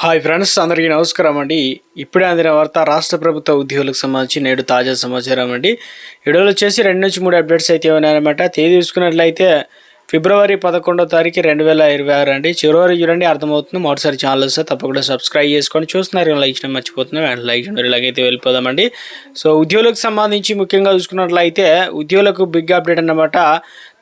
Hi friends అందరికీ నమస్కారం అండి. ఇప్పుడే అందిన వార్త రాష్ట్ర ప్రభుత్వ ఉద్యోగులకు సంబంధించి నేడు తాజా సమాచారం అండి. ఈడోలు వచ్చేసి రెండు నుంచి మూడు అప్డేట్స్ అయితే ఉన్నాయన్నమాట. తేదీ చూసుకున్నట్లయితే ఫిబ్రవరి పదకొండో తారీఖు రెండు వేల ఇరవై ఆరు అండి. చివరి చూడండి అర్థమవుతుంది. మొదటిసారి ఛానల్ వస్తే తప్పకుండా సబ్స్క్రైబ్ చేసుకొని చూస్తున్నారు. లైక్ చేయడం మర్చిపోతున్నాం అండ్ లైక్ చేయడం ఇలాగైతే వెళ్ళిపోదామండి సో ఉద్యోగులకు సంబంధించి ముఖ్యంగా చూసుకున్నట్లయితే ఉద్యోగులకు బిగ్ అప్డేట్ అన్నమాట.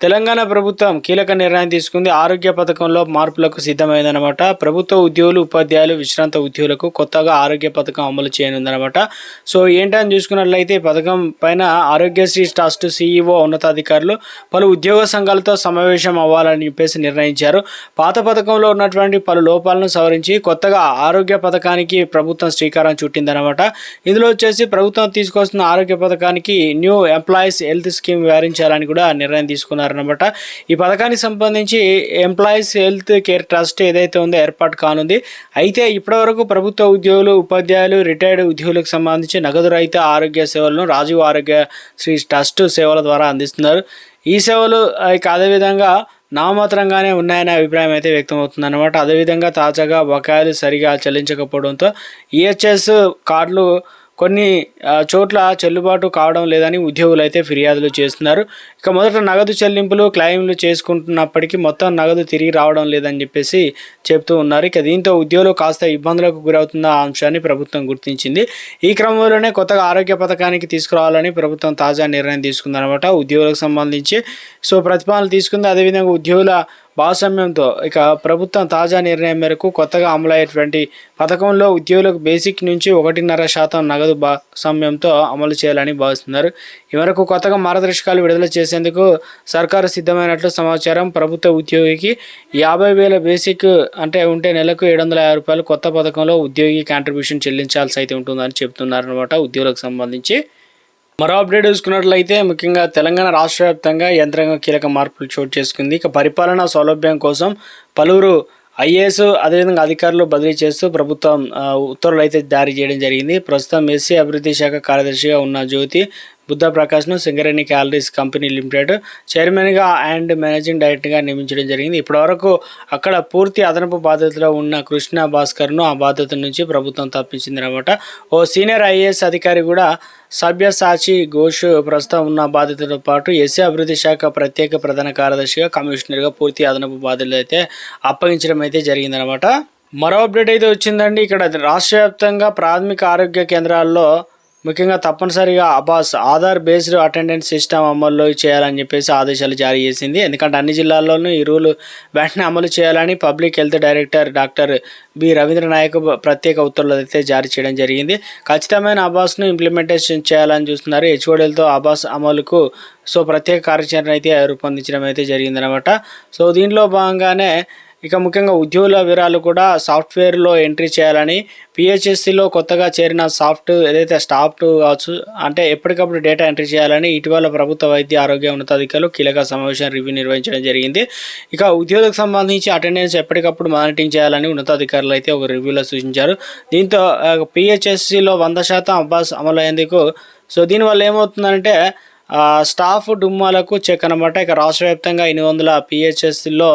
తెలంగాణ ప్రభుత్వం కీలక నిర్ణయం తీసుకుంది. ఆరోగ్య పథకంలో మార్పులకు సిద్ధమైందనమాట ప్రభుత్వ ఉద్యోగులు ఉపాధ్యాయులు విశ్రాంత ఉద్యోగులకు కొత్తగా ఆరోగ్య పథకం అమలు చేయనుందనమాట సో ఏంటని చూసుకున్నట్లయితే పథకం పైన ఆరోగ్యశ్రీ ట్రస్ట్ సీఈఓ ఉన్నతాధికారులు పలు ఉద్యోగ సంఘాలతో సమావేశం అవ్వాలని చెప్పేసి నిర్ణయించారు. పాత పథకంలో ఉన్నటువంటి పలు లోపాలను సవరించి కొత్తగా ఆరోగ్య పథకానికి ప్రభుత్వం శ్రీకారం చుట్టిందనమాట ఇందులో వచ్చేసి ప్రభుత్వం తీసుకొస్తున్న ఆరోగ్య పథకానికి న్యూ ఎంప్లాయీస్ హెల్త్ స్కీమ్ వివరించాలని కూడా నిర్ణయం తీసుకున్నారు. తీసుకున్నారనమాట ఈ పథకానికి సంబంధించి ఎంప్లాయీస్ హెల్త్ కేర్ ట్రస్ట్ ఏదైతే ఉందో ఏర్పాటు కానుంది. అయితే ఇప్పటివరకు ప్రభుత్వ ఉద్యోగులు ఉపాధ్యాయులు రిటైర్డ్ ఉద్యోగులకు సంబంధించి నగదు రహిత ఆరోగ్య సేవలను రాజీవ్ ఆరోగ్య శ్రీ ట్రస్ట్ సేవల ద్వారా అందిస్తున్నారు. ఈ సేవలు ఇక అదేవిధంగా నామమాత్రంగానే ఉన్నాయనే అభిప్రాయం అయితే వ్యక్తమవుతుంది అనమాట అదేవిధంగా తాజాగా బకాయిలు సరిగా చెల్లించకపోవడంతో ఈహెచ్ఎస్ కార్డులు కొన్ని చోట్ల చెల్లుబాటు కావడం లేదని ఉద్యోగులు అయితే ఫిర్యాదులు చేస్తున్నారు. ఇక మొదట నగదు చెల్లింపులు క్లెయిమ్లు చేసుకుంటున్నప్పటికీ మొత్తం నగదు తిరిగి రావడం లేదని చెప్పేసి చెప్తూ ఉన్నారు. ఇక దీంతో ఉద్యోగులు కాస్త ఇబ్బందులకు గురవుతున్న అంశాన్ని ప్రభుత్వం గుర్తించింది. ఈ క్రమంలోనే కొత్తగా ఆరోగ్య పథకానికి తీసుకురావాలని ప్రభుత్వం తాజా నిర్ణయం తీసుకుందనమాట ఉద్యోగులకు సంబంధించి సో ప్రతిపాదనలు తీసుకుంది. అదేవిధంగా ఉద్యోగుల భాగస్వామ్యంతో ఇక ప్రభుత్వం తాజా నిర్ణయం మేరకు కొత్తగా అమలయ్యేటువంటి పథకంలో ఉద్యోగులకు బేసిక్ నుంచి ఒకటిన్నర శాతం నగదు భాగస్వామ్యంతో అమలు చేయాలని భావిస్తున్నారు. ఈ మేరకు కొత్తగా మార్గదర్శకాలు విడుదల చేసేందుకు సర్కారు సిద్ధమైనట్లు సమాచారం. ప్రభుత్వ ఉద్యోగికి యాభై వేల బేసిక్ అంటే ఉంటే నెలకు ఏడు వందల యాభై రూపాయలు కొత్త పథకంలో ఉద్యోగి కాంట్రిబ్యూషన్ చెల్లించాల్సి అయితే ఉంటుందని చెప్తున్నారు అనమాట ఉద్యోగులకు సంబంధించి. మరో అప్డేట్ చూసుకున్నట్లయితే ముఖ్యంగా తెలంగాణ రాష్ట్ర వ్యాప్తంగా యంత్రాంగం కీలక మార్పులు చోటు చేసుకుంది. ఇక పరిపాలనా సౌలభ్యం కోసం పలువురు ఐఏఎస్ అదేవిధంగా అధికారులు బదిలీ చేస్తూ ప్రభుత్వం ఉత్తర్వులు అయితే జారీ చేయడం జరిగింది. ప్రస్తుతం ఎస్సీ అభివృద్ధి శాఖ కార్యదర్శిగా ఉన్న జ్యోతి బుద్ధ ప్రకాష్ను సింగరేణి క్యాలరీస్ కంపెనీ లిమిటెడ్ చైర్మన్గా అండ్ మేనేజింగ్ డైరెక్టర్గా నియమించడం జరిగింది. ఇప్పటివరకు అక్కడ పూర్తి అదనపు బాధ్యతలో ఉన్న కృష్ణ భాస్కర్ను ఆ బాధ్యత నుంచి ప్రభుత్వం తప్పించింది అనమాట ఓ సీనియర్ ఐఏఎస్ అధికారి కూడా సభ్యసాచి ఘోష్ ప్రస్తుతం ఉన్న బాధ్యతతో పాటు ఎస్సీ అభివృద్ధి శాఖ ప్రత్యేక ప్రధాన కార్యదర్శిగా కమిషనర్గా పూర్తి అదనపు బాధ్యతలు అయితే అప్పగించడం అయితే జరిగిందనమాట. మరో అప్డేట్ అయితే వచ్చిందండి. ఇక్కడ రాష్ట్ర వ్యాప్తంగా ప్రాథమిక ఆరోగ్య కేంద్రాల్లో ముఖ్యంగా తప్పనిసరిగా అబాస్ ఆధార్ బేస్డ్ అటెండెన్స్ సిస్టమ్ అమల్లో చేయాలని చెప్పేసి ఆదేశాలు జారీ చేసింది. ఎందుకంటే అన్ని జిల్లాల్లోనూ ఈ రూల్ వెంటనే అమలు చేయాలని public health director doctor B Ravindra Naik ప్రత్యేక ఉత్తర్వులు అయితే జారీ చేయడం జరిగింది. ఖచ్చితమైన అబాస్ను ఇంప్లిమెంటేషన్ చేయాలని చూస్తున్నారు. హెచ్ఓడీలతో అబాస్ అమలుకు సో ప్రత్యేక కార్యాచరణ అయితే రూపొందించడం అయితే జరిగిందనమాట సో దీనిలో భాగంగానే ఇక ముఖ్యంగా ఉద్యోగుల వివరాలు కూడా సాఫ్ట్వేర్లో ఎంట్రీ చేయాలని పిహెచ్ఎస్సిలో కొత్తగా చేరిన సాఫ్ట్ ఏదైతే స్టాఫ్ కావచ్చు అంటే ఎప్పటికప్పుడు డేటా ఎంట్రీ చేయాలని ఇటీవల ప్రభుత్వ వైద్య ఆరోగ్య ఉన్నతాధికారులు కీలక సమావేశం రివ్యూ నిర్వహించడం జరిగింది. ఇక ఉద్యోగులకు సంబంధించి అటెండెన్స్ ఎప్పటికప్పుడు మానిటరింగ్ చేయాలని ఉన్నతాధికారులు అయితే ఒక రివ్యూలో సూచించారు. దీంతో పిహెచ్ఎస్సిలో వంద శాతం అబ్బాస్ అమలు అయ్యేందుకు సో దీనివల్ల ఏమవుతుందంటే స్టాఫ్ డుమ్మాలకు చెక్ అనమాట ఇక రాష్ట్ర వ్యాప్తంగా ఎనిమిది వందల పిహెచ్ఎస్లో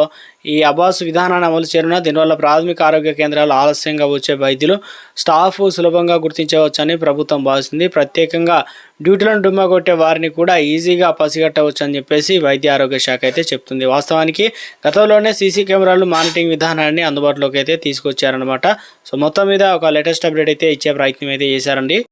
ఈ అబాస్ విధానాన్ని అమలు చేరిన దీనివల్ల ప్రాథమిక ఆరోగ్య కేంద్రాలు ఆలస్యంగా వచ్చే వైద్యులు స్టాఫ్ సులభంగా గుర్తించవచ్చని ప్రభుత్వం భావిస్తుంది. ప్రత్యేకంగా డ్యూటీలను డుమ్మా కొట్టే వారిని కూడా ఈజీగా పసిగట్టవచ్చు అని చెప్పేసి వైద్య ఆరోగ్య శాఖ అయితే చెప్తుంది. వాస్తవానికి గతంలోనే సీసీ కెమెరాలు మానిటరింగ్ విధానాన్ని అందుబాటులోకి అయితే తీసుకొచ్చారనమాట సో మొత్తం మీద ఒక లేటెస్ట్ అప్డేట్ అయితే ఇచ్చే ప్రయత్నం అయితే చేశారండి.